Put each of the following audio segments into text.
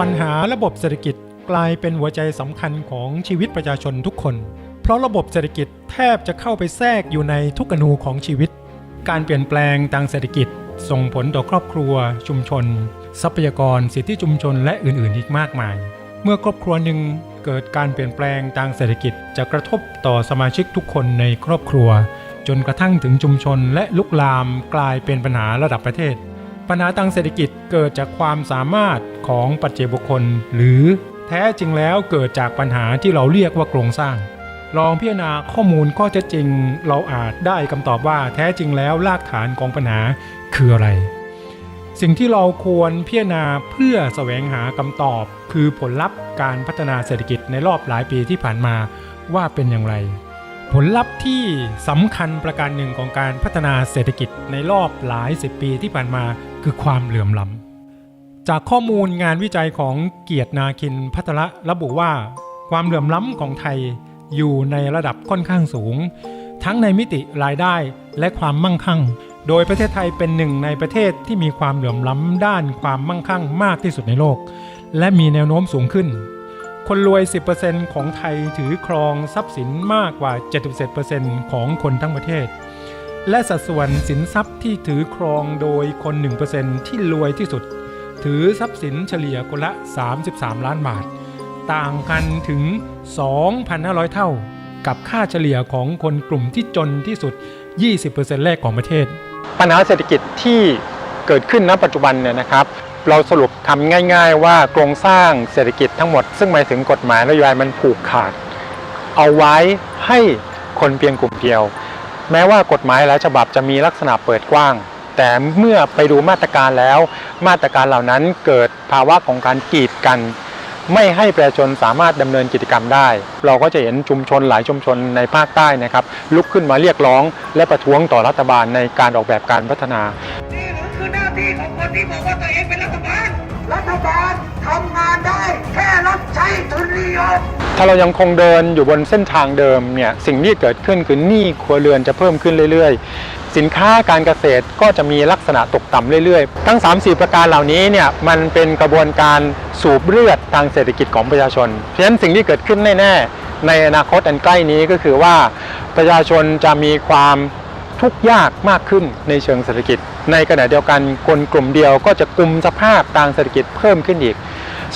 ปัญหาระบบเศรษฐกิจกลายเป็นหัวใจสำคัญของชีวิตประชาชนทุกคน เพราะระบบเศรษฐกิจแทบจะเข้าไปแทรกอยู่ในทุกอนูของชีวิต การเปลี่ยนแปลงทางเศรษฐกิจ ส่งผลต่อครอบครัว ชุมชน ทรัพยากร สิทธิชุมชนและอื่นๆ อีกมากมาย เมื่อครอบครัวหนึ่งเกิดการเปลี่ยนแปลงทางเศรษฐกิจจะกระทบต่อสมาชิกทุกคนในครอบครัว จนกระทั่งถึงชุมชนและลุกลามกลายเป็นปัญหาระดับประเทศ ปัญหาทางเศรษฐกิจเกิดจากความสามารถของปัจเจกบุคคล หรือแท้จริงแล้วเกิดจากปัญหาที่เราเรียกว่าโครงสร้าง ลองพิจารณาข้อมูลข้อเท็จจริง เราอาจได้คำตอบว่าแท้จริงแล้วรากฐานของปัญหาคืออะไร สิ่งที่เราควรพิจารณาเพื่อแสวงหาคำตอบ คือผลลัพธ์การพัฒนาเศรษฐกิจในรอบหลายปีที่ผ่านมาว่าเป็นอย่างไร ผลลัพธ์ที่สำคัญประการหนึ่งของการพัฒนาเศรษฐกิจในรอบหลายสิบปีที่ผ่านมาคือความเหลื่อมล้ำจากข้อมูลงานวิจัยของเกียรตินาคินพัทระระบุว่า ความเหลื่อมล้ำของไทยอยู่ในระดับค่อนข้างสูง ทั้งในมิติรายได้และความมั่งคั่ง โดยประเทศไทยเป็นหนึ่งในประเทศที่มีความเหลื่อมล้ำด้านความมั่งคั่งมากที่สุดในโลก และมีแนวโน้มสูงขึ้น คนรวย 10%ของไทยถือครองทรัพย์สินมากกว่า 77%ของคนทั้งประเทศ และสัดส่วนสินทรัพย์ที่ถือครองโดยคน 1%ที่รวยที่สุด ถือทรัพย์สินเฉลี่ยคนละ 33 ล้านบาท ต่างกันถึง 2,500 เท่า กับค่าเฉลี่ยของคนกลุ่มที่จนที่สุด 20%แรกของประเทศ ปัญหาเศรษฐกิจที่เกิดขึ้นณปัจจุบันเนี่ยนะครับ เราสรุปทำง่าย ๆ ว่าโครงสร้างเศรษฐกิจทั้งหมด ซึ่งหมายถึงกฎหมายนโยบายมันผูกขาด เอาไว้ให้คนเพียงกลุ่มเดียว แม้ว่ากฎหมายหลายฉบับจะมีลักษณะเปิดกว้าง แต่เมื่อไปดูมาตรการแล้ว มาตรการเหล่านั้นเกิดภาวะของการกีดกัน ไม่ให้ประชาชนสามารถดำเนินกิจกรรมได้ เราก็จะเห็นชุมชนหลายชุมชนในภาคใต้นะครับ ลุกขึ้นมาเรียกร้อง และประท้วงต่อรัฐบาลในการออกแบบการพัฒนานี่หรือคือหน้าที่ของคนที่บอกว่า รัฐบาลทำงานได้แค่รับใช้ทุนนิยมถ้าเรายังคงเดินอยู่บนเส้นทางเดิมเนี่ยสิ่งที่เกิดขึ้นคือหนี้ครัวเรือนจะเพิ่มขึ้นเรื่อยๆ สินค้าการเกษตรก็จะมีลักษณะตกต่ำเรื่อยๆ ทั้ง 3-4 ประการเหล่านี้เนี่ยมันเป็นกระบวนการสูบเลือดทางเศรษฐกิจของประชาชน เพราะฉะนั้นสิ่งที่เกิดขึ้นแน่ๆในอนาคตอันใกล้นี้ก็คือว่าประชาชนจะมีความ ทุกข์ยากมากขึ้นในเชิงเศรษฐกิจ ในขณะเดียวกันคนกลุ่มเดียวก็จะกลุ่มสภาพทางเศรษฐกิจเพิ่มขึ้นอีก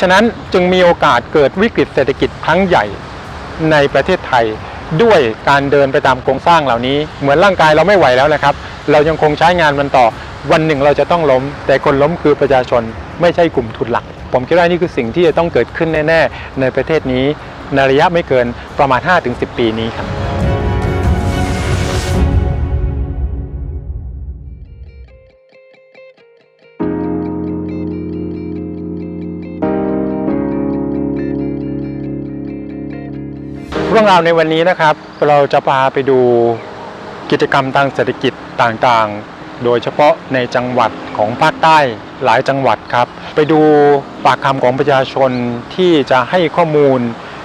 ฉะนั้นจึงมีโอกาสเกิดวิกฤตเศรษฐกิจครั้งใหญ่ในประเทศไทย ด้วยการเดินไปตามโครงสร้างเหล่านี้ เหมือนร่างกายเราไม่ไหวแล้วนะครับ เรายังคงใช้งานมันต่อวันหนึ่งเราจะต้องล้ม แต่คนล้มคือประชาชนไม่ใช่กลุ่มทุนหลัก ผมคิดว่านี่คือสิ่งที่จะต้องเกิดขึ้นแน่ ๆ ในประเทศนี้ในระยะไม่เกินประมาณ 5-10 ปีนี้ครับ รื่องราวในวันนี้นะครับ เราจะพาไปดูกิจกรรมทางเศรษฐกิจต่างๆ โดยเฉพาะในจังหวัดของภาคใต้หลายจังหวัดครับ ไปดูปากคำของประชาชนที่จะให้ข้อมูล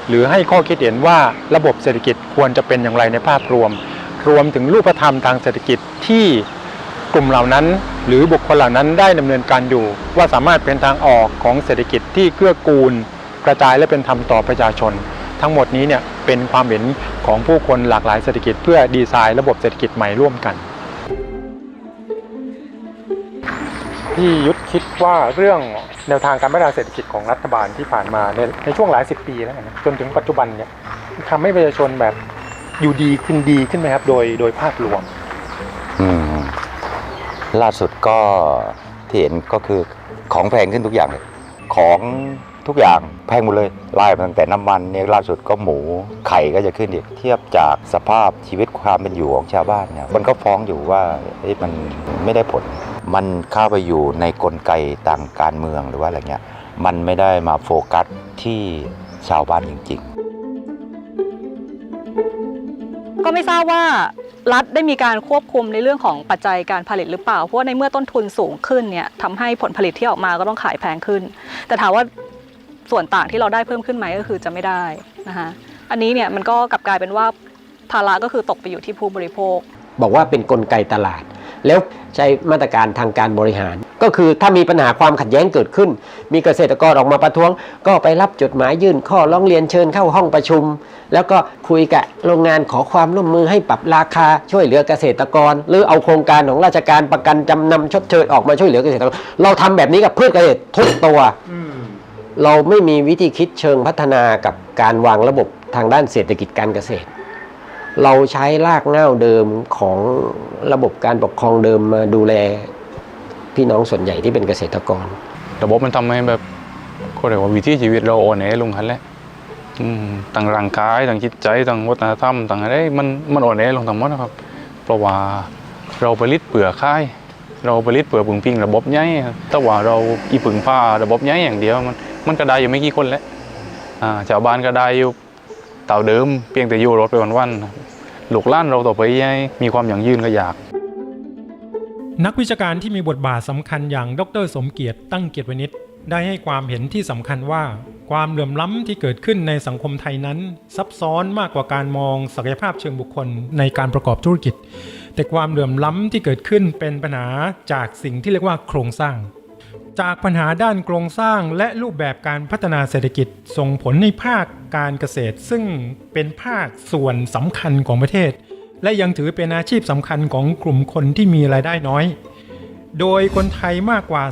หรือให้ข้อคิดเห็นว่าระบบเศรษฐกิจควรจะเป็นอย่างไรในภาพรวม รวมถึงรูปธรรมทางเศรษฐกิจที่กลุ่มเหล่านั้น หรือบุคคลเหล่านั้นได้ดำเนินการอยู่ ว่าสามารถเป็นทางออกของเศรษฐกิจที่เกื้อกูล กระจายและเป็นธรรมต่อประชาชน ทั้งหมดนี้เนี่ยเป็นความเห็นของผู้คนหลากหลายเศรษฐกิจ เพื่อดีไซน์ระบบเศรษฐกิจใหม่ร่วมกันพี่ยุทธคิดว่าเรื่องแนวทางการพัฒนาเศรษฐกิจของรัฐบาลที่ผ่านมาในในช่วงหลายสิบปีแล้วนะจนถึงปัจจุบันเนี่ยทำให้ประชาชนแบบอยู่ดีขึ้นดีขึ้นไหมครับ โดยโดยภาพรวมอืมล่าสุดก็ที่เห็นก็คือของแพงขึ้นทุกอย่างเลยของ ทุกอย่างแพงหมดเลยไล่มาตั้งแต่น้ำมันเนี่ยล่าสุดก็หมูไข่ก็จะขึ้นอีกเทียบจากสภาพชีวิตความเป็นอยู่ของชาวบ้านเนี่ยมันก็ฟ้องอยู่ว่าเอ๊ะมันไม่ได้ผล มันเข้าไปอยู่ในกลไกต่างการเมืองหรือว่าอะไรเงี้ยมันไม่ได้มาโฟกัสที่ชาวบ้านจริง ๆ ก็ไม่ทราบว่ารัฐได้มีการควบคุมในเรื่องของปัจจัยการผลิตหรือเปล่า เพราะในเมื่อต้นทุนสูงขึ้นเนี่ยทำให้ผลผลิตที่ออกมาก็ต้องขายแพงขึ้น แต่ถามว่า ส่วนต่างที่เราได้เพิ่มขึ้นไหมก็คือจะไม่ได้นะคะอันนี้เนี่ยมันก็กลับกลายเป็นว่าภาระก็คือตกไปอยู่ที่ผู้บริโภค บอกว่าเป็นนกลไกตลาด แล้วใช้มาตรการทางการบริหาร ก็คือถ้ามีปัญหาความขัดแย้งเกิดขึ้น มีเกษตรกรออกมาประท้วง ก็ไปรับจดหมายยื่นข้อร้องเรียนเชิญเข้าห้องประชุม แล้วก็คุยกับโรงงานขอความร่วมมือให้ปรับราคาช่วยเหลือเกษตรกร หรือเอาโครงการของราชการประกันจำนำชดเชยออกมาช่วยเหลือเกษตรกรเราทำแบบนี้กับพืชเกษตรทุกตัว เราไม่มีวิธีคิดเชิงพัฒนากับการวางระบบทางด้านเศรษฐกิจการเกษตร เราใช้รากเหง้าเดิมของระบบการปกครองเดิมมาดูแลพี่น้องส่วนใหญ่ที่เป็นเกษตรกร ระบบมันทำให้แบบก็เรียกว่าวิถีชีวิตเราอ่อนแอลงคันแหละอืมต่างร่างกายต่างจิตใจต่างวัฒนธรรมต่างอะไรมันมันอ่อนแอลงทั้งหมดนะครับเพราะว่าเราผลิตเปลือกค่ายเราผลิตเปลือกพึ่งพิงระบบใหญ่แต่ว่าเราอีพึ่งผ้าระบบใหญ่อย่างเดียวมัน มันก็ได้อยู่ไม่กี่คนแหล้วชาวบ้านก็ได้อยู่เต่าเดิมเพียงแต่อยู่รถไปวันๆครับลูกล้านเราต่อไปให้มีความยั่งยืนก็อยากนักวิชาการที่มีบทบาทสำคัญอย่างดร สมเกียรติตั้งเกียรติวณิชได้ให้ความเห็นที่สำคัญว่า ความเหลื่อมล้ำที่เกิดขึ้นในสังคมไทยนั้น ซับซ้อนมากกว่าการมองศักยภาพเชิงบุคคลในการประกอบธุรกิจ แต่ความเหลื่อมล้ำที่เกิดขึ้นเป็นปัญหาจากสิ่งที่เรียกว่าโครงสร้าง จากปัญหาด้านโครงสร้างและรูปแบบการพัฒนาเศรษฐกิจส่งผลในภาคการเกษตร ซึ่งเป็นภาคส่วนสำคัญของประเทศ และยังถือเป็นอาชีพสำคัญของกลุ่มคนที่มีรายได้น้อย โดยคนไทยมากกว่า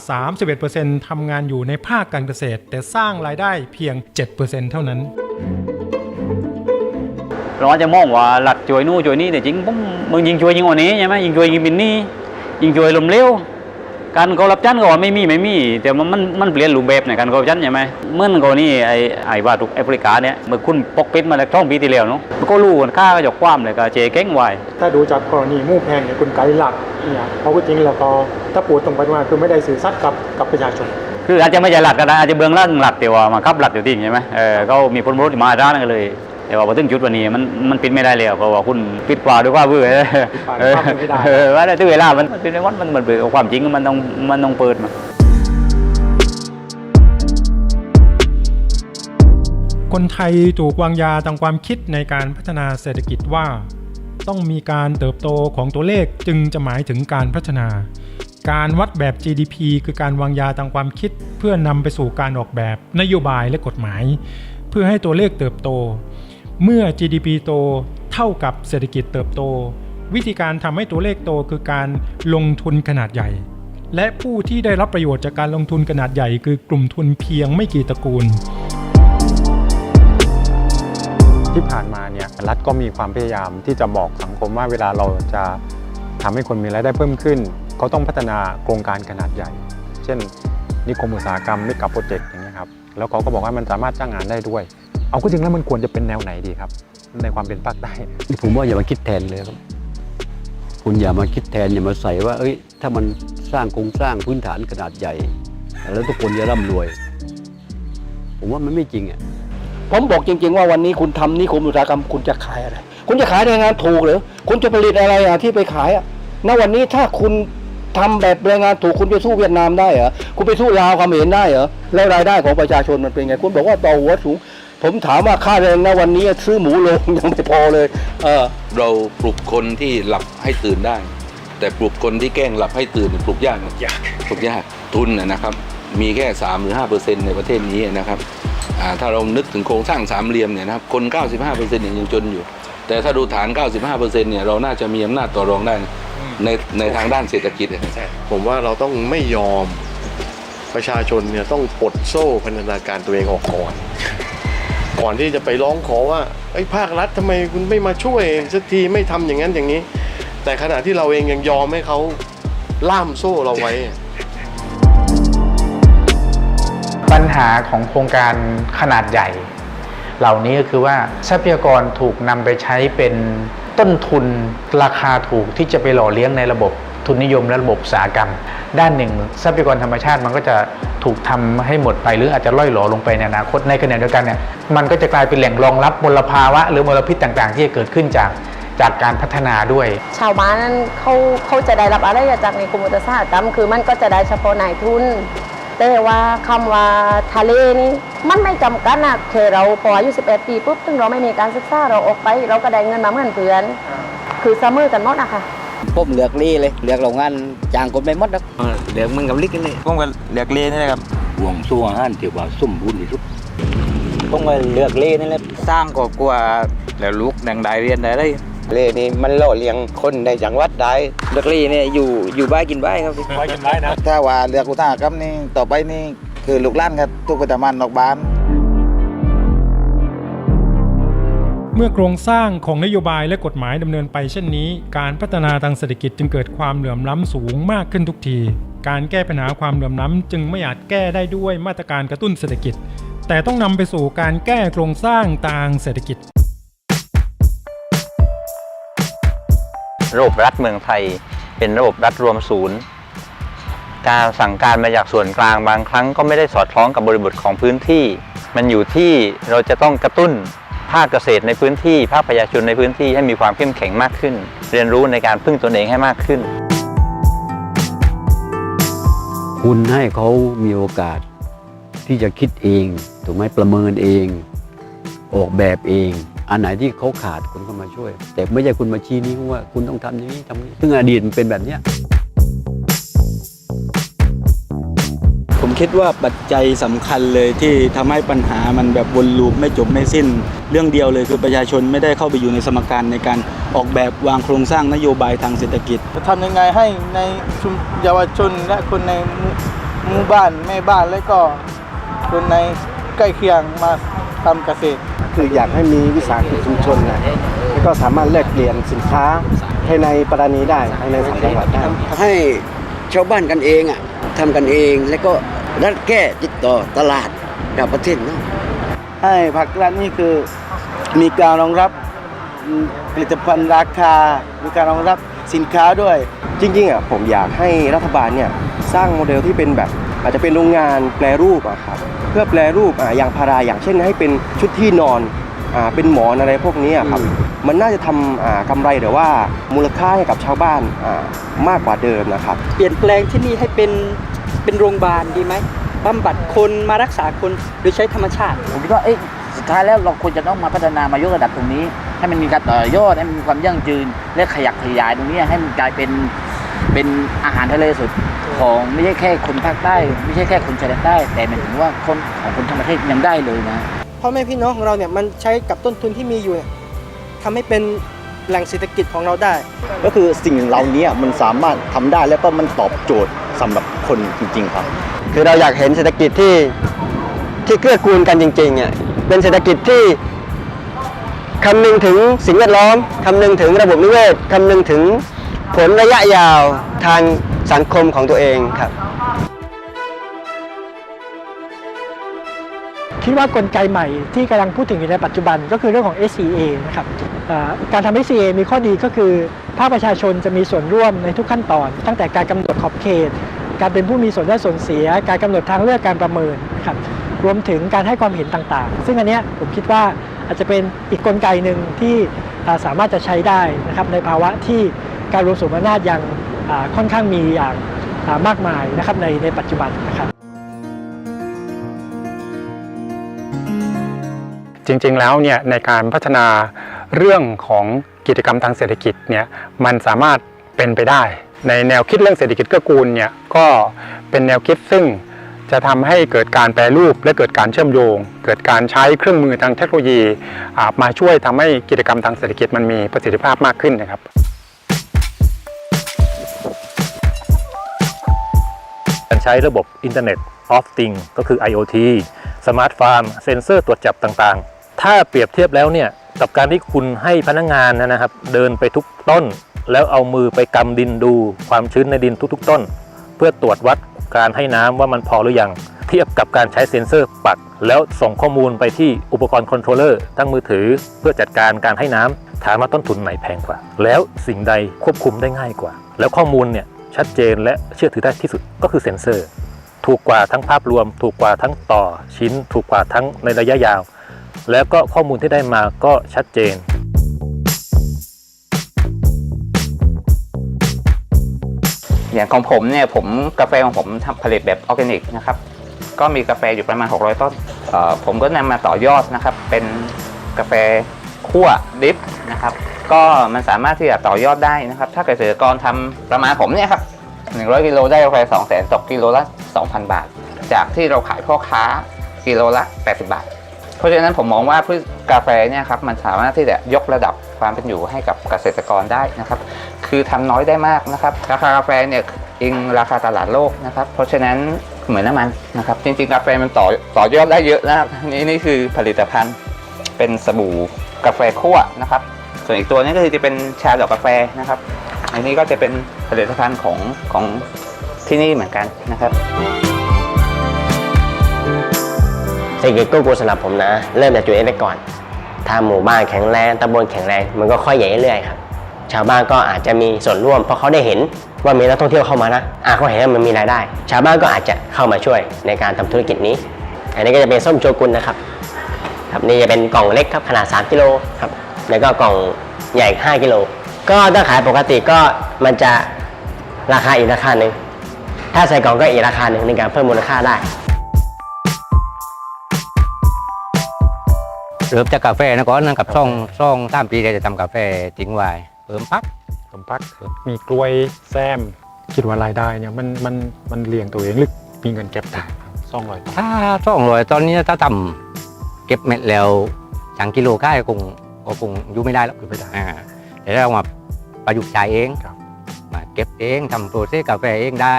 31%ทำงานอยู่ในภาคการเกษตร แต่สร้างรายได้เพียง 7%เท่านั้นเราอาจจะมองว่าหลักช่วยนู่นช่วยนี่แต่จริงผมมึงยิงช่วยยิงอ่อนนี้ใช่ไหมยิงช่วยยิงบินนี่ยิงช่วยลมเร็ว การเขารับจันก็ว่าไม่มีไม่มี แต่มันมันมันเปลี่ยนรูปแบบในการเขารับจันใช่ไหมเหมื่อนกรณีไอ้ไอ้ว่าทุกแอฟริกาเนี่ยเมื่อคุณปกปิดมาแล้วช่องปีที่แล้วเนาะมันก็รู้กันค่าก็จะคว้ามเลยก็เจเก้งไว้ถ้าดูจากกรณีมู่แพงเนี่ยคุณไกด์หลักเนี่ยเขาก็จริงแล้วก็ถ้าปูดตรงไปว่าคือไม่ได้สื่อสัตย์กับกับประชาชนคืออาจจะไม่ใช่หลักก็ได้อาจจะเบื้องล่างหลักแต่ว่ามาขับหลักอยู่ที่ใช่ไหมเออเขามีผลประโยชน์มาด้านกันเลย แต่ว่าพอถึงจุดวันนี้มันมันปิดไม่ได้แล้วเพราะว่าคุณปิดปลาด้วยความเบื่อปลาด้วยความไม่ได้เออว่าแต่ถึงเวลามันมันเป็นวัดมันมันเปิดความจริงมันต้องมันต้องเปิดมาคนไทยถูกวางยาทางความคิดในการพัฒนาเศรษฐกิจว่า ต้องมีการเติบโตของตัวเลขจึงจะหมายถึงการพัฒนา การวัดแบบ GDP คือการวางยาทางความคิด เพื่อนำไปสู่การออกแบบนโยบายและกฎหมาย เพื่อให้ตัวเลขเติบโต เมื่อ GDP โตเท่ากับเศรษฐกิจเติบโต วิธีการทำให้ตัวเลขโตคือการลงทุนขนาดใหญ่ และผู้ที่ได้รับประโยชน์จากการลงทุนขนาดใหญ่ คือกลุ่มทุนเพียงไม่กี่ตระกูล ที่ผ่านมาเนี่ยรัฐก็มีความพยายามที่จะบอกสังคมว่าเวลาเราจะทำให้คนมีรายได้เพิ่มขึ้นก็ต้องพัฒนาโครงการขนาดใหญ่ เช่น นิคมอุตสาหกรรมมิกับโปรเจกต์อย่างเงี้ยครับแล้วเขาก็บอกว่ามันสามารถจ้างงานได้ด้วย เอาก็จริงแล้วมันควรจะเป็นแนวไหนดีครับ ในความเป็นภาคใต้ผมว่าอย่ามาคิดแทนเลยครับ คุณอย่ามาคิดแทนอย่ามาใส่ว่า เอ้ย ถ้ามันสร้างโครงสร้างพื้นฐานขนาดใหญ่ แล้วทุกคนจะร่ำรวย ผมว่ามันไม่จริงอะผมบอกจริง ๆ ว่าวันนี้คุณทำนิคมอุตสาหกรรมคุณจะขายอะไร คุณจะขายแรงงานถูกเหรือ คุณจะผลิตอะไรอะที่ไปขายอะณวันนี้ถ้าคุณทำแบบแรงงานถูกคุณไปสู้เวียดนามได้เหรอคุณไปสู้ลาวเขมรได้เหรอแล้วรายได้ของประชาชนมันเป็นไง คุณบอกว่าต่อหัวสูง ผมถามว่าค่าแรงณวันนี้ซื้อหมูโลงยังไม่พอเลย เออ เราปลุกคนที่หลับให้ตื่นได้ แต่ปลุกคนที่แกล้งหลับให้ตื่นปลุกยากยากปลุกยากทุนนะนะครับ มีแค่ 3 หรือ 5ในประเทศนี้นะครับอ่าถ้าเรานึกถึงโครงสร้างสามเหลี่ยมเนี่ยนะครับคน 95เนี่ยยังจนอยู่ แต่ถ้าดูฐาน 95เนี่ยเราน่าจะมีอำนาจต่อรองได้นะในในทางด้านเศรษฐกิจนะครับผมว่าเราต้องไม่ยอมประชาชนเนี่ยต้องปลดโซ่พันธนาการตัวเองออกก่อน ก่อนที่จะไปร้องขอว่าไอ้ภาครัฐทำไมคุณไม่มาช่วยสักทีไม่ทำอย่างนั้นอย่างนี้ แต่ขณะที่เราเองยังยอมให้เขาล่ามโซ่เราไว้ ปัญหาของโครงการขนาดใหญ่ เหล่านี้ก็คือว่าทรัพยากรถูกนำไปใช้เป็นต้นทุนราคาถูกที่จะไปหล่อเลี้ยงในระบบ ทุนนิยมและระบบอุตสาหกรรม ด้านหนึ่งทรัพยากรธรรมชาติมันก็จะถูกทำให้หมดไป หรืออาจจะล่อยหลอลงไปในอนาคตในขณะเดียวกันเนี่ยมันก็จะกลายเป็นแหล่งรองรับมลภาวะ หรือมลพิษต่างๆ ที่จะเกิดขึ้นจากจากการพัฒนาด้วย ชาวบ้านนั้นเขาเขาจะได้รับอะไรจากในกรมอุตสาหกรรม คือมันก็จะได้เฉพาะนายทุนแต่ว่าคำว่าทะเลนี่มันไม่จำกัดนะแค่เราพออายุ11 ปีปุ๊บถึงเราไม่มีการศึกษาเราออกไป เราก็ได้เงินมาเหมือนเพื่อน คือเสมอกันหมดนะคะ ผมเลือกลีเลยเลือกโรงงานจ้างคนไม่หมดหรอกเลือกมึงกับลิกกันเลยผมก็เลือกเลนี่นะครับห่วงสู้อาหารที่ว่าสมบูรณ์ที่สุดผมก็เลือกลีนี่แหละสร้างครอบครัวแล้วลูกดังได้เรียนได้เลยเลนี่มันหล่อเลี้ยงคนในจังหวัดได้เลือกลีเนี่ยอยู่อยู่บ้านกินบ้านครับไว้กันได้นะถ้าว่าเลือกอุตสาหกรรมนี่ต่อไปนี่คือลูกหล้านครับทุกประจำวันนอกบ้าน มื่อโครงสร้างของนโยบายและกฎหมายดำเนินไปเช่นนี้ การพัฒนาทางเศรษฐกิจจึงเกิดความเหลื่อมล้ำสูงมากขึ้นทุกที การแก้ปัญหาความเหลื่อมล้ำจึงไม่อาจแก้ได้ด้วยมาตรการกระตุ้นเศรษฐกิจ แต่ต้องนำไปสู่การแก้โครงสร้างทางเศรษฐกิจ ระบบรัฐเมืองไทย เป็นระบบรัฐรวมศูนย์ การสั่งการมาจากส่วนกลางบางครั้งก็ไม่ได้สอดคล้องกับบริบทของพื้นที่ มันอยู่ที่เราจะต้องกระตุ้น ภาคเกษตรในพื้นที่ ภาคประชาชนในพื้นที่ให้มีความเข้มแข็งมากขึ้น เรียนรู้ในการพึ่งตนเองให้มากขึ้น คุณให้เขามีโอกาสที่จะคิดเองถูกไหมประเมินเอง ออกแบบเอง อันไหนที่เขาขาดคุณก็มาช่วย แต่ไม่ใช่คุณมาชี้นี้วว่าคุณต้องทำอย่างนี้ทำนี้ซึ่งอดีตมันเป็นแบบเนี้ยผมคิดว่าปัจจัยสำคัญเลยที่ทำให้ปัญหามันแบบวนลูปไม่จบไม่สิ้น เรื่องเดียวเลยคือประชาชนไม่ได้เข้าไปอยู่ในสมการในการออกแบบวางโครงสร้างนโยบายทางเศรษฐกิจจะทำยังไงให้ในชุมเยาวชนและคนในหมู่หมู่บ้านแม่บ้านและก็คนในใกล้เคียงมาทำเกษตร คืออยากให้มีวิสาหกิจชุมชนนะแล้วก็สามารถแลกเปลี่ยนสินค้าภายในปราณีได้ภายในสามจังหวัดได้ให้ชาวบ้านกันเองอะทำกันเองแล้วก็รัฐแก้ติดต่อตลาดกับประเทศเนาะ ให้ภาครัฐนี่คือมีการรองรับผลิตภัณฑ์ราคา มีการรองรับสินค้าด้วย จริงๆอะผมอยากให้รัฐบาลเนี่ยสร้างโมเดลที่เป็นแบบ อาจจะเป็นโรงงานแปรรูปอะครับเพื่อแปรรูปอะยางพาราอย่างเช่นให้เป็นชุดที่นอนอ่าเป็นหมอนอะไรพวกนี้อะครับมันน่าจะทำอ่ากำไรหรือว่ามูลค่าให้กับชาวบ้านอ่ามากกว่าเดิมนะครับ เปลี่ยนแปลงที่นี่ให้เป็นเป็นโรงพยาบาลดีไหม บำบัดคนมารักษาคนโดยใช้ธรรมชาติ ผมคิดว่าเอ้ยสุดท้ายแล้วเราควรจะต้องมาพัฒนามายกระดับตรงนี้ ให้มันมีการต่อยอดให้มันมีความยั่งยืน และขยักขยายตรงนี้ให้มันกลายเป็นเป็นอาหารทะเลสุดของไม่ใช่แค่คนภาคใต้ ไม่ใช่แค่คนชายแดนใต้ แต่หมายถึงว่าคนของคนทั้งประเทศยังได้เลยนะพ่อแม่พี่น้องของเราเนี่ยมันใช้กับต้นทุนที่มีอยู่เนี่ยทำให้เป็นแหล่งเศรษฐกิจของเราได้ ก็คือสิ่งเหล่านี้มันสามารถทำได้แล้วก็มันตอบโจทย์สำหรับคนจริง ๆ ครับ คือเราอยากเห็นเศรษฐกิจที่ที่เกื้อกูลกันจริงๆอะเป็นเศรษฐกิจที่คำนึงถึงสิ่งแวดล้อมคำนึงถึงระบบนิเวศคำนึงถึงผลระยะยาวทางสังคมของตัวเองครับคิดว่ากลไกใหม่ที่กำลังพูดถึงอยู่ในปัจจุบันก็คือเรื่องของ SCA นะครับการทำ SCA มีข้อดีก็คือ ภาคประชาชนจะมีส่วนร่วมในทุกขั้นตอน ตั้งแต่การกำหนดขอบเขต การเป็นผู้มีส่วนได้ส่วนเสีย การกำหนดทางเลือกการประเมินนะครับรวมถึงการให้ความเห็นต่างๆ ซึ่งอันนี้ผมคิดว่าอาจจะเป็นอีกกลไกหนึ่งที่สามารถจะใช้ได้นะครับในภาวะที่การรวมสมอำนาจยังค่อนข้างมีอย่างมากมายนะครับในในปัจจุบันนะครับจริงๆแล้วเนี่ยในการพัฒนาเรื่องของกิจกรรมทางเศรษฐกิจเนี่ยมันสามารถเป็นไปได้ ในแนวคิดเรื่องเศรษฐกิจเกื้อกูลเนี่ยก็เป็นแนวคิดซึ่งจะทำให้เกิดการแปรรูปและเกิดการเชื่อมโยง เกิดการใช้เครื่องมือทางเทคโนโลยีมาช่วยทำให้กิจกรรมทางเศรษฐกิจมันมีประสิทธิภาพมากขึ้นนะครับการใช้ระบบ Internet of Things ก็คือ IoT Smart Farm เซ็นเซอร์ตรวจจับต่างๆ ถ้าเปรียบเทียบแล้วเนี่ยกับการที่คุณให้พนักงานนะครับ เดินไปทุกต้น แล้วเอามือไปกำดินดูความชื้นในดินทุกๆ ต้น เพื่อตรวจวัดการให้น้ำว่ามันพอหรือยัง เทียบกับการใช้เซ็นเซอร์ปัก แล้วส่งข้อมูลไปที่อุปกรณ์คอนโทรลเลอร์ทั้งมือถือ เพื่อจัดการการให้น้ำถามว่าต้นทุนไหนแพงกว่า แล้วสิ่งใดควบคุมได้ง่ายกว่า แล้วข้อมูลเนี่ยชัดเจนและเชื่อถือได้ที่สุดก็คือเซ็นเซอร์ ถูกกว่าทั้งภาพรวม ถูกกว่าทั้งต่อชิ้น ถูกกว่าทั้งในระยะยาว แล้วก็ข้อมูลที่ได้มาก็ชัดเจน อย่างของผมเนี่ยผมกาแฟของผมทำผลิตแบบออร์แกนิกนะครับก็มีกาแฟอยู่ประมาณ 600 ต้นผมก็นำมาต่อยอดนะครับ เป็นกาแฟคั่วดิฟนะครับ ก็มันสามารถที่จะต่อยอดได้นะครับ ถ้าเกษตรกรทำประมาณผมเนี่ยครับ 100 กิโลได้กาแฟ2 0 0 0 0ตกกิโลละ 2,000 บาท จากที่เราขายพ่อค้ากิโลละ 80 บาท เพราะฉะนั้นผมมองว่าพืชกาแฟเนี่ยครับมันสามารถที่จะยกระดับความเป็นอยู่ให้กับเกษตรกรได้นะครับ คือทำน้อยได้มากนะครับ ราคากาแฟเนี่ยอิงราคาตลาดโลกนะครับ เพราะฉะนั้นเหมือนน้ำมันนะครับ จริงๆกาแฟมันต่อต่อยอดได้เยอะนะนี่นี่คือผลิตภัณฑ์เป็นสบู่กาแฟคั่วนะครับ ส่วนอีกตัวนี้ก็คือจะเป็นชาดอกกาแฟนะครับอันนี้ก็จะเป็นผลิตภัณฑ์ของของที่นี่เหมือนกันนะครับ เศรษฐกิจกู้กูสำหรับผมนะ เริ่มจากตัวเองได้ก่อน ถ้าหมู่บ้านแข็งแรงตำบลแข็งแรง มันก็ค่อยใหญ่เรื่อยครับ ชาวบ้านก็อาจจะมีส่วนร่วม เพราะเขาได้เห็นว่ามีนักท่องเที่ยวเข้ามานะอะเขาเห็นว่ามันมีรายได้ ชาวบ้านก็อาจจะเข้ามาช่วยในการทำธุรกิจนี้ อันนี้ก็จะเป็นส้มโชกุนนะครับ ครับนี่จะเป็นกล่องเล็กครับขนาด 3กิโลครับ แล้วก็กล่องใหญ่ 5กิโล ก็ถ้าขายปกติก็มันจะราคาอีกราคาหนึ่ง ถ้าใส่กล่องก็อีกราคาหนึ่งในการเพิ่มมูลค่าได้ เริ่มจากกาแฟนะก่อนนะกับซ่องซ่องตามปีเราจะทำกาแฟทิ้งไว้เพิ่มพักผมพักมีกล้วยแซม คิดว่ารายได้เนี่ยมันมันมันเลี้ยงตัวเองหรือมีเงินเก็บได้สองร้อยถ้าซ่องรอยตอนนี้ถ้าทำเก็บเม็ดแล้วจังกิโลค่ายคงก็คงอยู่ไม่ได้แล้วอยู่ไม่ได้อ่าแต่ถ้าเรามาประยุกต์ใช้เองมาเก็บเองทำโปรเซสกาแฟเองได้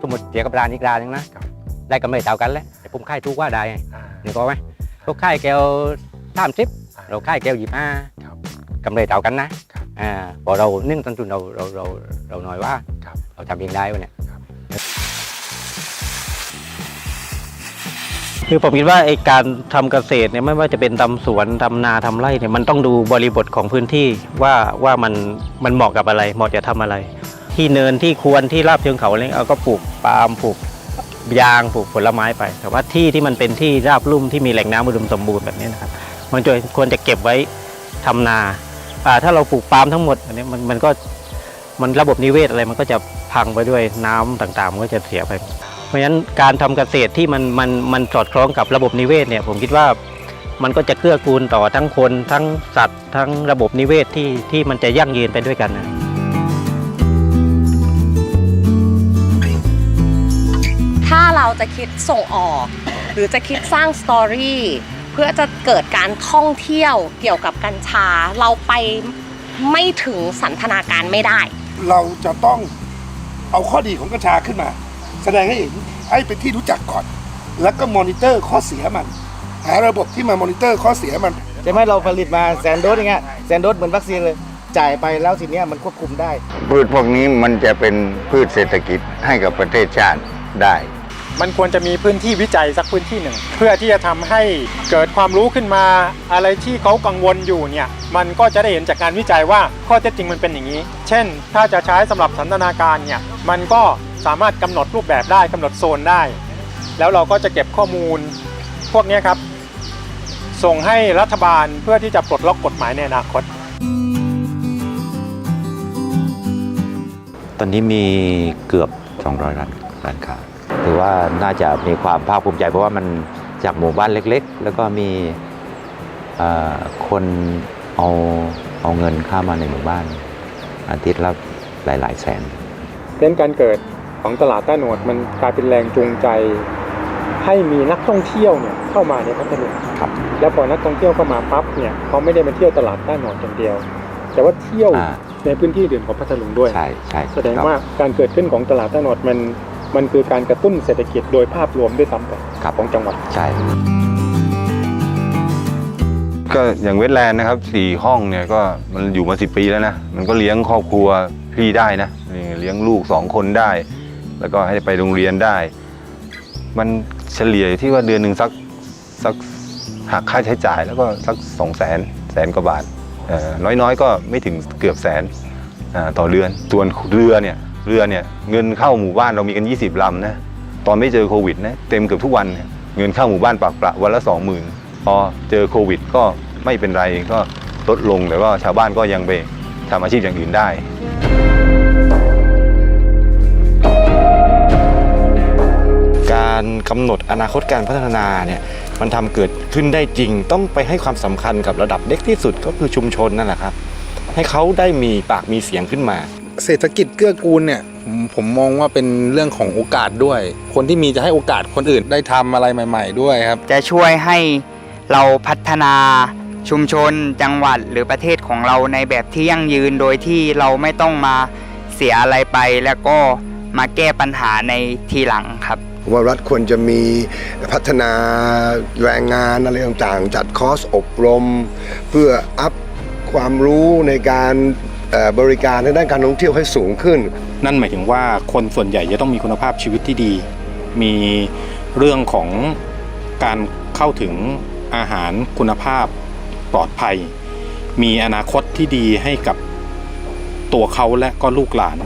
สมมติเดียวกับร้านอีกร้านหนึงนะได้กำไรเท่ากันแหล้วแต่ผมขายถูกกว่าได้นี่ก็ไหมเขาขายแก้ว สามสิบเราขายแก้วยี่ห้ากำไรเท่ากันนะอ่าพอเรานึ่งต้นทุนเราเราเราเราน้อยว่าเราทำเองได้วะเนี่ยคือผมคิดว่าไอ้การทำเกษตรเนี่ยไม่ว่าจะเป็นทำสวนทำนาทำไร่เนี่ยมันต้องดูบริบทของพื้นที่ว่าว่ามันมันเหมาะกับอะไร เหมาะจะทำอะไร ที่เนินที่ควรที่ราบเชิงเขาอะไรเอาก็ปลูกปาล์มปลูกยางปลูกผลไม้ไป แต่ว่าที่ที่มันเป็นที่ราบลุ่มที่มีแหล่งน้ำอุดมสมบูรณ์แบบนี้นะครับ มันจะควรจะเก็บไว้ทำนาอ่าถ้าเราปลูกปาล์มทั้งหมดอันนี้มันมันก็มันระบบนิเวศอะไรมันก็จะพังไปด้วยน้ำต่างๆ มันก็จะเสียไป เพราะฉะนั้นการทำเกษตรที่มันมันมันสอดคล้องกับระบบนิเวศเนี่ยผมคิดว่ามันก็จะเกื้อกูลต่อทั้งคนทั้งสัตว์ ทั้งระบบนิเวศที่ที่มันจะยั่งยืนไปด้วยกันนะถ้าเราจะคิดส่งออก หรือจะคิดสร้างสตอรี่ พื่อจะเกิดการท่องเที่ยวเกี่ยวกับกัญชา เราไปไม่ถึงสันทนาการไม่ได้ เราจะต้องเอาข้อดีของกัญชาขึ้นมา แสดงให้เห็นให้เป็นที่รู้จักก่อน แล้วก็มอนิเตอร์ข้อเสียมัน หาระบบที่มามอนิเตอร์ข้อเสียมัน ใช่ไหมเราผลิตมาแสนโดสอย่างเงี้ยแสนโดสเหมือนวัคซีนเลย จ่ายไปแล้วทีเนี้ยมันควบคุมได้ พืชพวกนี้มันจะเป็นพืชเศรษฐกิจให้กับประเทศชาติได้ มันควรจะมีพื้นที่วิจัยสักพื้นที่หนึ่ง เพื่อที่จะทำให้เกิดความรู้ขึ้นมาอะไรที่เขากังวลอยู่เนี่ยมันก็จะได้เห็นจากการวิจัยว่าข้อเท็จจริงมันเป็นอย่างนี้ เช่น ถ้าจะใช้สำหรับสันทนาการเนี่ยมันก็สามารถกำหนดรูปแบบได้กำหนดโซนได้ แล้วเราก็จะเก็บข้อมูลพวกนี้ครับ ส่งให้รัฐบาลเพื่อที่จะปลดล็อกกฎหมายในอนาคต ตอนนี้มีเกือบ 200 ร้านร้านค้า ถือว่าน่าจะมีความภาคภูมิใจเพราะว่ามันจากหมู่บ้านเล็ก ๆ แล้วก็มีเอ่อคนเอาเอาเงินเข้ามาในหมู่บ้าน อาทิตย์ละหลาย ๆ แสนเน้นการเกิดของตลาดต้าโหนดมันกลายเป็นแรงจูงใจ ให้มีนักท่องเที่ยวเนี่ยเข้ามาในพัทลุงครับแล้วพอนักท่องเที่ยวเข้ามาปั๊บเนี่ยเขาไม่ได้มาเที่ยวตลาดต้าโหนดอย่างเดียว แต่ว่าเที่ยวในพื้นที่อื่นของพัทลุงด้วยใช่ใช่แสดงว่าการเกิดขึ้นของตลาดต้าโหนดมัน มันคือการกระตุ้นเศรษฐกิจโดยภาพรวมด้วยซ้ำไปของจังหวัด ใช่ ก็อย่างเวทแลนด์นะครับสี่ห้องเนี่ยก็มันอยู่มาสิปีแล้วนะ มันก็เลี้ยงครอบครัวพี่ได้นะนี่เลี้ยงลูกสองคนได้ แล้วก็ให้ไปโรงเรียนได้ มันเฉลี่ยที่ว่าเดือนหนึ่งสักสักหักค่าใช้จ่ายแล้วก็สักสองแสนแสนกว่าบาทเอ่อน้อยๆ ก็ไม่ถึงเกือบแสนอ่าต่อเดือนส่วนเรือเนี่ย เรือเนี่ยเงินเข้าหมู่บ้านเรามีกัน 20ลำนะตอนไม่เจอโควิดนะเต็มเกือบทุกวันเนี่ยเงินเข้าหมู่บ้านปากประวันละสองหมื่นพอเจอโควิดก็ไม่เป็นไรก็ลดลงแต่ว่าชาวบ้านก็ยังไปทำอาชีพอย่างอื่นได้การกำหนดอนาคตการพัฒนาเนี่ยมันทำเกิดขึ้นได้จริง ต้องไปให้ความสำคัญกับระดับเล็กที่สุดก็คือชุมชนนั่นแหละครับ ให้เขาได้มีปากมีเสียงขึ้นมา เศรษฐกิจเกื้อกูลเนี่ยผมผมมองว่าเป็นเรื่องของโอกาสด้วย คนที่มีจะให้โอกาสคนอื่นได้ทำอะไรใหม่ ๆ ด้วยครับ จะช่วยให้เราพัฒนาชุมชนจังหวัดหรือประเทศของเราในแบบที่ยั่งยืนโดยที่เราไม่ต้องมาเสียอะไรไป แล้วก็มาแก้ปัญหาในทีหลังครับว่ารัฐควรจะมีพัฒนาแรงงานอะไรต่างๆ จัดคอร์สอบรม เพื่ออัพความรู้ในการ เอ่อบริการในด้านการท่องเที่ยวให้สูงขึ้น นั่นหมายถึงว่าคนส่วนใหญ่จะต้องมีคุณภาพชีวิตที่ดี มีเรื่องของการเข้าถึงอาหารคุณภาพปลอดภัย มีอนาคตที่ดีให้กับตัวเขาและก็ลูกหลาน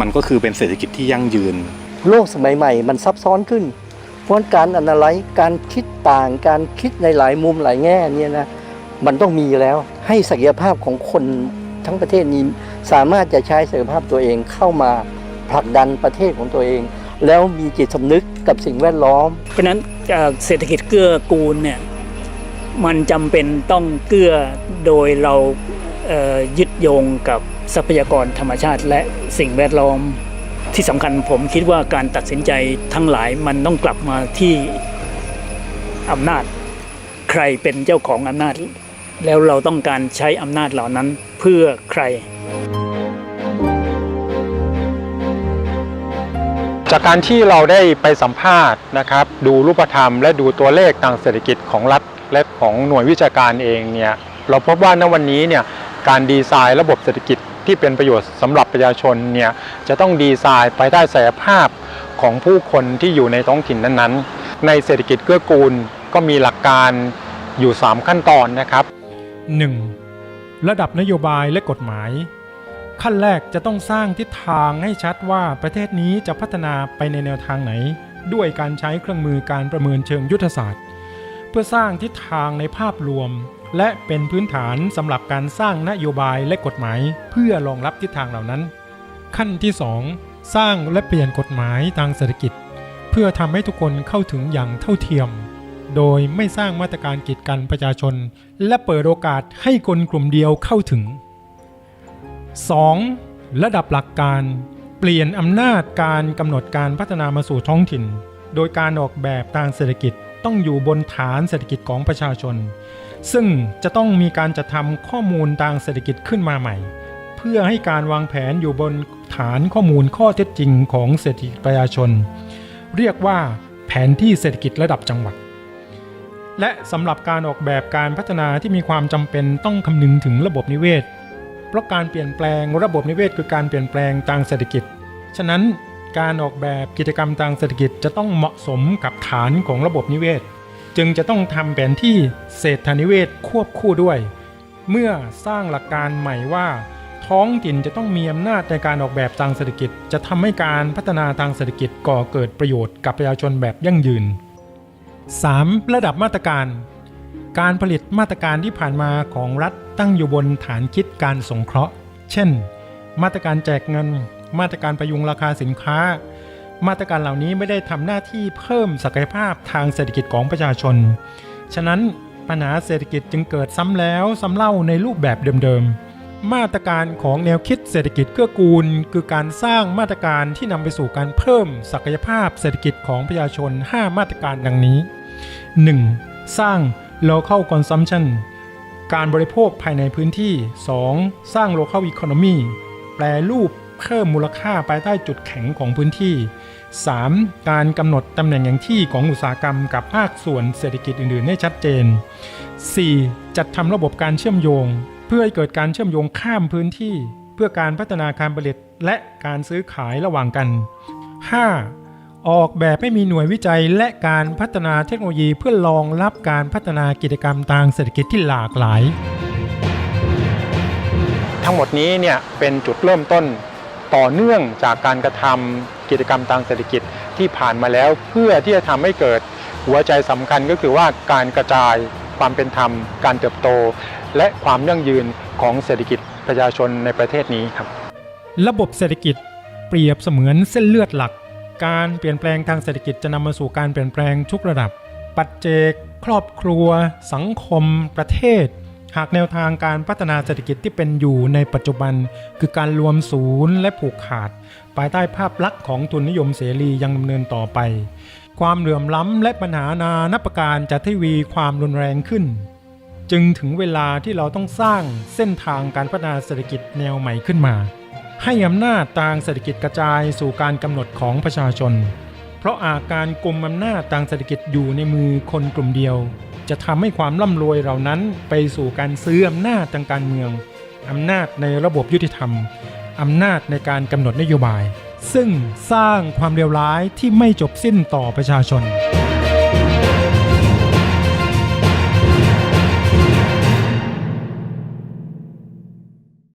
มันก็คือเป็นเศรษฐกิจที่ยั่งยืน โลกสมัยใหม่มันซับซ้อนขึ้น เพราะการอนาลัยการคิดต่างการคิดในหลายมุมหลายแง่เนี่ยนะ มันต้องมีอยู่แล้ว ให้ศักยภาพของคน ทั้งประเทศนี้สามารถจะใช้ศักยภาพตัวเองเข้ามาผลักดันประเทศของตัวเอง แล้วมีจิตสำนึกกับสิ่งแวดล้อม เพราะฉะนั้นเศรษฐกิจเกื้อกูลเนี่ยมันจำเป็นต้องเกื้อโดยเรายึดโยงกับทรัพยากรธรรมชาติและสิ่งแวดล้อมที่สำคัญผมคิดว่าการตัดสินใจทั้งหลายมันต้องกลับมาที่อำนาจ ใครเป็นเจ้าของอำนาจ แล้วเราต้องการใช้อำนาจเหล่านั้นเพื่อใคร จากการที่เราได้ไปสัมภาษณ์นะครับ ดูรูปธรรม และดูตัวเลขทางเศรษฐกิจของรัฐและของหน่วยวิชาการเองเนี่ยเราพบว่าณวันนี้เนี่ยการดีไซน์ระบบเศรษฐกิจที่เป็นประโยชน์สำหรับประชาชนเนี่ยจะต้องดีไซน์ไปได้ศักยภาพของผู้คนที่อยู่ในท้องถิ่นนั้นๆ ในเศรษฐกิจเกื้อกูลก็มีหลักการอยู่ 3 ขั้นตอนนะครับ 1. ระดับนโยบายและกฎหมาย ขั้นแรกจะต้องสร้างทิศทางให้ชัดว่าประเทศนี้จะพัฒนาไปในแนวทางไหน ด้วยการใช้เครื่องมือการประเมินเชิงยุทธศาสตร์ เพื่อสร้างทิศทางในภาพรวม และเป็นพื้นฐานสำหรับการสร้างนโยบายและกฎหมาย เพื่อรองรับทิศทางเหล่านั้น ขั้นที่ 2 สร้างและเปลี่ยนกฎหมายทางเศรษฐกิจ เพื่อทำให้ทุกคนเข้าถึงอย่างเท่าเทียม โดยไม่สร้างมาตรการกีดกันประชาชน และเปิดโอกาสให้คนกลุ่มเดียวเข้าถึง 2. ระดับหลักการ เปลี่ยนอำนาจการกำหนดการพัฒนามาสู่ท้องถิ่น โดยการออกแบบทางเศรษฐกิจต้องอยู่บนฐานเศรษฐกิจของประชาชน ซึ่งจะต้องมีการจัดทำข้อมูลทางเศรษฐกิจขึ้นมาใหม่ เพื่อให้การวางแผนอยู่บนฐานข้อมูลข้อเท็จจริงของเศรษฐกิจประชาชน เรียกว่าแผนที่เศรษฐกิจระดับจังหวัด และสำหรับการออกแบบการพัฒนาที่มีความจำเป็นต้องคำนึงถึงระบบนิเวศ เพราะการเปลี่ยนแปลงระบบนิเวศคือการเปลี่ยนแปลงทางเศรษฐกิจ ฉะนั้นการออกแบบกิจกรรมทางเศรษฐกิจจะต้องเหมาะสมกับฐานของระบบนิเวศ จึงจะต้องทำแผนที่เศรษฐนิเวศควบคู่ด้วย เมื่อสร้างหลักการใหม่ว่า ท้องถิ่นจะต้องมีอำนาจในการออกแบบทางเศรษฐกิจ จะทำให้การพัฒนาทางเศรษฐกิจก่อเกิดประโยชน์กับประชาชนแบบยั่งยืน 3. ระดับมาตรการ การผลิตมาตรการที่ผ่านมาของรัฐตั้งอยู่บนฐานคิดการสงเคราะห์ เช่น มาตรการแจกเงิน มาตรการประยุงราคาสินค้า มาตรการเหล่านี้ไม่ได้ทำหน้าที่เพิ่มศักยภาพทางเศรษฐกิจของประชาชน ฉะนั้นปัญหาเศรษฐกิจจึงเกิดซ้ำแล้วซ้ำเล่าในรูปแบบเดิมๆ มาตรการของแนวคิดเศรษฐกิจเกื้อกูล คือการสร้างมาตรการที่นำไปสู่การเพิ่มศักยภาพเศรษฐกิจของประชาชน 5 มาตรการดังนี้ 1. สร้าง local consumption การบริโภคภายในพื้นที่ 2. สร้าง local economy แปลรูปเพิ่มมูลค่าภายใต้จุดแข็งของพื้นที่ 3. การกำหนดตำแหน่งอย่างที่ของอุตสาหกรรมกับภาคส่วนเศรษฐกิจอื่น ๆ ให้ชัดเจน 4. จัดทำระบบการเชื่อมโยง เพื่อให้เกิดการเชื่อมโยงข้ามพื้นที่ เพื่อการพัฒนาการผลิตและการซื้อขายระหว่างกัน 5. ออกแบบให้มีหน่วยวิจัยและการพัฒนาเทคโนโลยีเพื่อรองรับการพัฒนากิจกรรมทางเศรษฐกิจที่หลากหลาย ทั้งหมดนี้เนี่ยเป็นจุดเริ่มต้นต่อเนื่องจากการกระทำกิจกรรมทางเศรษฐกิจที่ผ่านมาแล้ว เพื่อที่จะทำให้เกิดหัวใจสำคัญก็คือว่าการกระจายความเป็นธรรม การเติบโต และความยั่งยืนของเศรษฐกิจประชาชนในประเทศนี้ครับ ระบบเศรษฐกิจเปรียบเสมือนเส้นเลือดหลัก การเปลี่ยนแปลงทางเศรษฐกิจจะนำมาสู่การเปลี่ยนแปลงทุกระดับ ปัจเจก ครอบครัว สังคม ประเทศ หากแนวทางการพัฒนาเศรษฐกิจที่เป็นอยู่ในปัจจุบัน คือการรวมศูนย์และผูกขาด ภายใต้ภาพลักษณ์ของทุนนิยมเสรียังดำเนินต่อไป ความเหลื่อมล้ำและปัญหานานับประการจะทวีความรุนแรงขึ้น จึงถึงเวลาที่เราต้องสร้างเส้นทางการพัฒนาเศรษฐกิจแนวใหม่ขึ้นมา ให้อำนาจทางเศรษฐกิจกระจายสู่การกำหนดของประชาชน เพราะอาการกลมอำนาจทางเศรษฐกิจอยู่ในมือคนกลุ่มเดียว จะทำให้ความร่ำรวยเหล่านั้นไปสู่การซื้ออำนาจทางการเมืองอำนาจในระบบยุติธรรมอำนาจในการกำหนดนโยบาย ซึ่งสร้างความเลวร้ายที่ไม่จบสิ้นต่อประชาชน